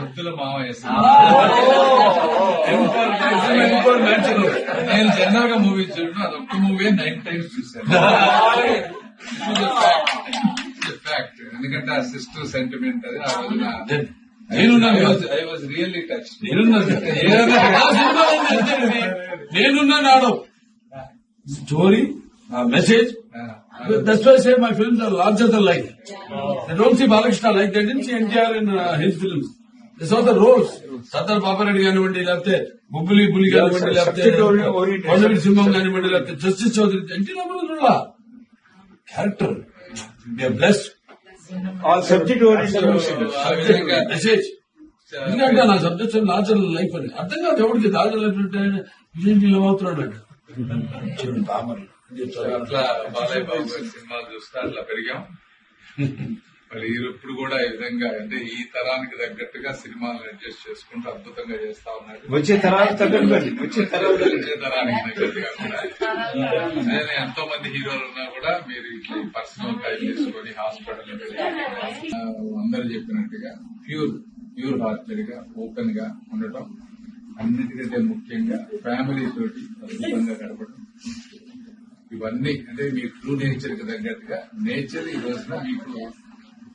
ముద్దుల సినిమా. నేను జనరల్గా మూవీ చూడను అది ఒక్క మూవీ నైన్ టైమ్స్ చూశాను. ఫ్యాక్ట్ ఎందుకంటే ఆ సిస్టర్ సెంటిమెంట్ అది ఆ రోజున నేనున్నాను. ఐ వాజ్ రియల్లీ టచ్ నేనున్నాను. ఆ సినిమాలో అంతేనండి. నేనున్నాను ఆడవు story message that's why say my films are larger than life I don't see Balakrishna like that in see NTR in his films this are the roles Sardar Papareddy కానివ్వండి లేకపోతే బుబ్బులి బుల్లి కానివ్వండి లేకపోతే కొండవీటి సింహం కానివ్వండి లేకపోతే justice Chowdary NT Ramarao character bless విధంగా message ఎందుకంటే నా సబ్జెక్ట్ లార్జర్ లైఫ్ అని. అర్థం కాదు ఎవరికి లార్జర్ లైఫ్ అంటే అవుతున్నాడు అంటే. చూడండి పామర్లు. అట్లా బాలయ్య బాబు గారి సినిమాలు చూస్తే అట్లా పెరిగాం మళ్ళీ ఇప్పుడు కూడా ఈ విధంగా అంటే ఈ తరానికి తగ్గట్టుగా సినిమాలు అడ్జస్ట్ చేసుకుంటూ అద్భుతంగా చేస్తా ఉన్నాడు వచ్చే తరాలు వచ్చే తరానికి తగ్గట్టుగా కూడా ఎంతో మంది హీరోలు ఉన్నా కూడా మీరు ఇట్లా పర్సనల్ టైం తీసుకొని హాస్పిటల్ అందరూ చెప్పినట్టుగా ప్యూర్ ప్యూర్ హార్టెడ్గా ఓపెన్గా ఉండటం అన్నిటికంటే ముఖ్యంగా ఫ్యామిలీ తోటి అద్భుతంగా గడపడం. ఇవన్నీ అంటే మీ ట్రూ నేచర్కి తగ్గట్టుగా నేచర్ ఈ రోజున మీకు